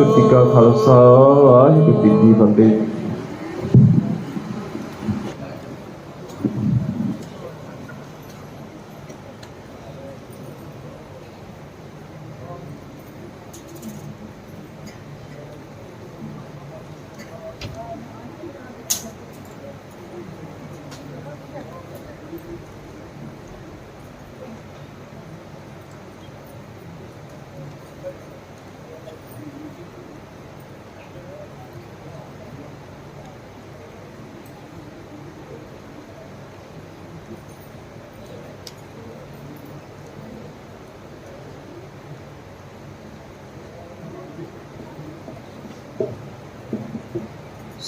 ਵਾਹਿਗੁਰੂ ਕਾ ਖਾਲਸਾ ਵਾਹਿਗੁਰੂ ਜੀ ਕੀ ਫਤਿਹ।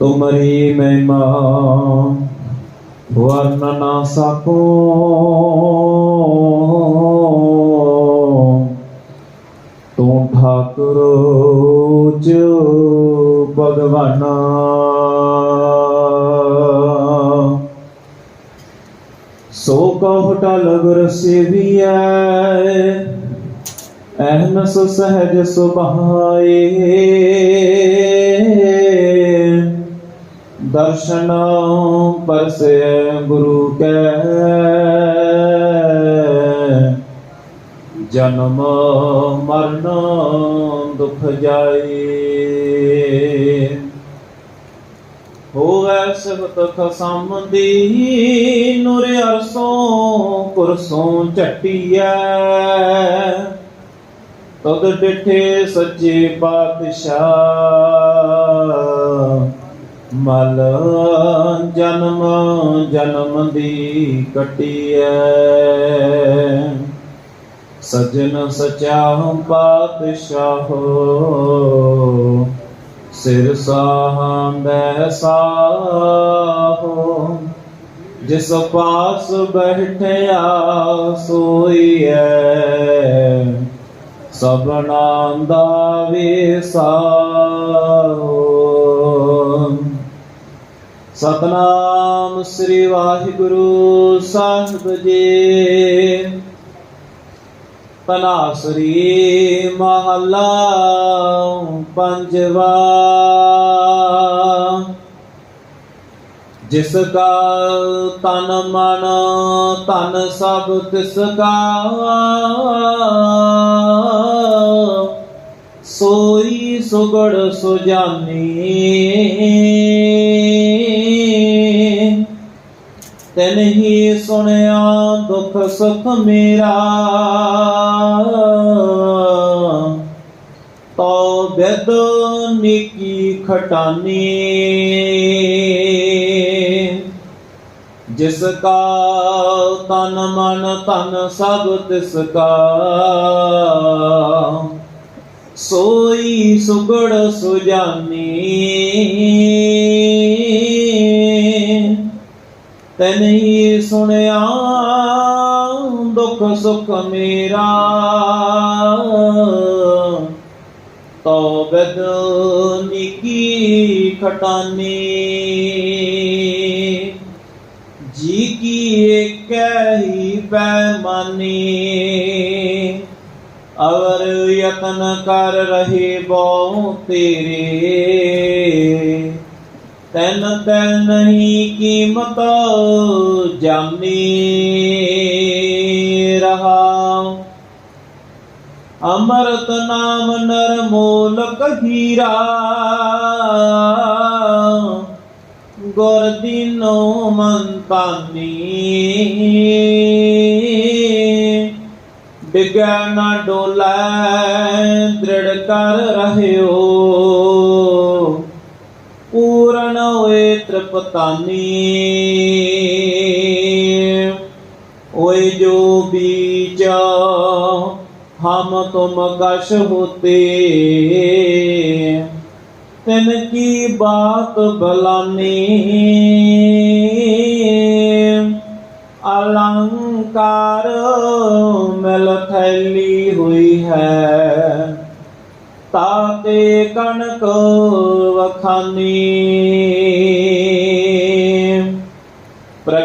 ਤੁਮਰੀ ਮਹਿਮਾ, ਵਰਨ ਨਾ ਸਕੋ। ਤੂੰ ਠਾਕੁਰ ਜੋ ਭਗਵਾਨਾ। ਸੋ ਕਹੁ ਟਲ ਗੁਰ ਸੇਵੀਐ ਅਹਨਸ ਸਹਜ ਸੁਭਾਏ। ਦਰਸ਼ਨ ਪਰਸੇ ਗੁਰੂ ਕੈ। ਜਨਮ ਮਰਨ ਦੁਖ ਜਾਏ। ਹੋਵੇ ਸਬਤ ਖਸਮ ਦੀ ਨੂਰ ਅਰਸੋਂ ਕੁਰਸੋਂ ਝਟੀਐ। ਤਦ ਡਿਠੇ ਸੱਚੇ ਪਾਤਸ਼ਾਹ। ਮਲ ਜਨਮ ਜਨਮ ਦੀ ਕਟੀਐ। ਸਜਣ ਸਚਾ ਪਾਤਸ਼ਾਹੋ, ਸਿਰ ਸਾਹੰਦੈ ਸਾਹੋ ਜਿਸ ਪਾਸ ਬੈਠਿਆ ਸੋਈਐ, ਸਭਨਾ ਦਾ ਵਿਸਾਹੋ। ਸਤਨਾਮ ਸ੍ਰੀ ਵਾਹਿਗੁਰੂ ਸਾਹਿਬ ਜੀ। ਤਨਾਸਰੀ ਮਹਲਾ ਪੰਜਵਾ। ਜਿਸ ਕਾ ਤਨ ਮਨ, ਤਨ ਸਭ ਤਿਸ ਕਾ ਸੋਈ ਸੁਗੜ ਸੁਜਾਨੀ। ਤੈਨ ਹੀ ਸੁਣਿਆ ਦੁਖ ਸੁਖ ਮੇਰਾ। ਤੋ ਬਿਦ ਨਿਕੀ ਖਟਾਨੀ। ਜਿਸ ਕਾ ਤਨ ਮਨ ਤਨ ਸਭ ਤਿਸ ਕਾ। ਸੋਈ ਸੁਗੜ ਸੁਜਾਨੀ। ਤੈਨ ਹੀ ਸੁਣਿਆ ਦੁਖ ਸੁਖ ਮੇਰਾ ਤੋ ਬਦ ਨਿਕੀ ਖਟਾਨੀ ਜੀ ਕੀ ਏਕ ਹੀ ਬੈਮਾਨੀ ਅਵਰ ਯਤਨ ਕਰ ਰਹੇ ਬਹੁ ਤੇਰੇ ਤੈਨ ਤੈਨ ਨਹੀਂ ਕੀਮਤ ਜਾਣੀ ਰਹਾ। ਅਮਰਤ ਨਾਮ ਨਰ ਮੋਲਕ ਹੀਰਾ। ਗੁਰ ਦਿਨੋ ਮਨ ਪਾਨੀ ਡਿਗੈ ਨਾ ਡੋਲੇ, ਦ੍ਰਿੜ ਕਰ ਰਹਿਓ। ਪਤਾਨੀ ਓਏ ਜੋ ਬੀਜ, ਹਮ ਤੁਮ ਕਸ਼ ਹੋਤੇ ਤਿਨ ਕੀ ਬਾਤ ਬਲਾਨੀ। ਅਲੰਕਾਰ ਮਿਲ ਥੈਲੀ ਹੋਈ ਹੈ। ਤਾਤੇ ਕਣਕ ਵਖਾਨੀ।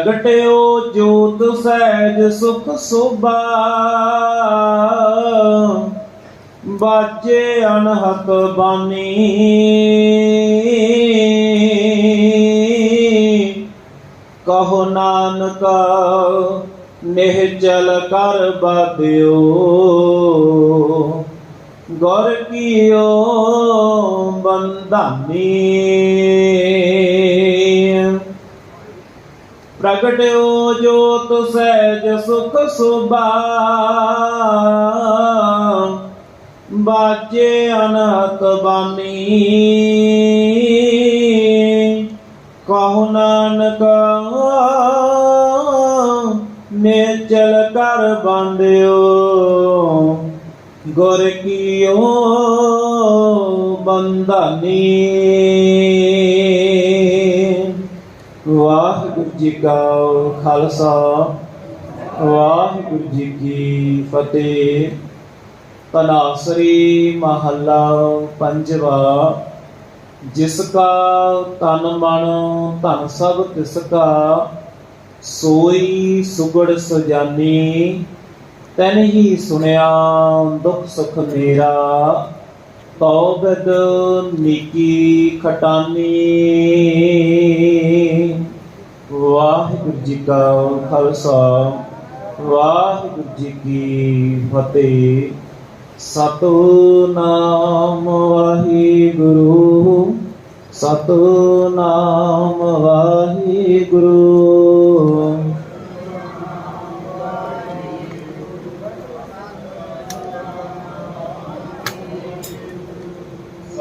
ਪ੍ਰਗਟਿਓ ਜੋਤ ਸਹਿਜ ਸੁਖ ਸੋਭਾ। ਬਾਜੇ ਅਨਹਤ ਬਾਨੀ। ਕਹੋ ਨਾਨਕ ਨਿਹਚਲ ਕਰ ਬਾਦਿਓ ਗੁਰ ਕੀਓ ਬੰਦਾਨੀ ਪ੍ਰਗਟਿਓ ਜੋਤ ਸਹਿਜ ਸੁਖ ਸੁਭਾ। ਬਾਜੇ ਅਨਹਤ ਬਾਨੀ। ਕਹੋ ਨਾਨਕ ਨਿਚਲ ਕਰ ਬੰਦਿਓ ਗੁਰ ਕੀਓ ਬੰਧਾਨੀ। ਵਾਹਿਗੁਰੂ ਜੀ ਕਾ ਖਾਲਸਾ, ਵਾਹਿਗੁਰੂ ਜੀ ਕੀ ਫਤਿਹ। ਤਨਾਸਰੀ ਮਹੱਲਾ ਪੰਜਵਾ, ਜਿਸ ਕਾ ਤਨ ਮਨ, ਧਨ ਸਭ ਤਿਸ ਕਾ, ਸੋਈ ਸੁਗੜ ਸੁਜਾਨੀ, ਤੈਨ ਹੀ ਸੁਣਿਆ ਦੁੱਖ ਸੁਖ ਮੇਰਾ। ਤੌਬਦ ਨੀਕੀ ਖਟਾਨੀ। ਵਾਹਿਗੁਰੂ ਜੀ ਕਾ ਖਾਲਸਾ, ਵਾਹਿਗੁਰੂ ਜੀ ਕੀ ਫਤਿਹ। ਸਤਨਾਮ ਵਾਹਿਗੁਰੂ ਸਤਨਾਮ ਵਾਹਿਗੁਰੂ।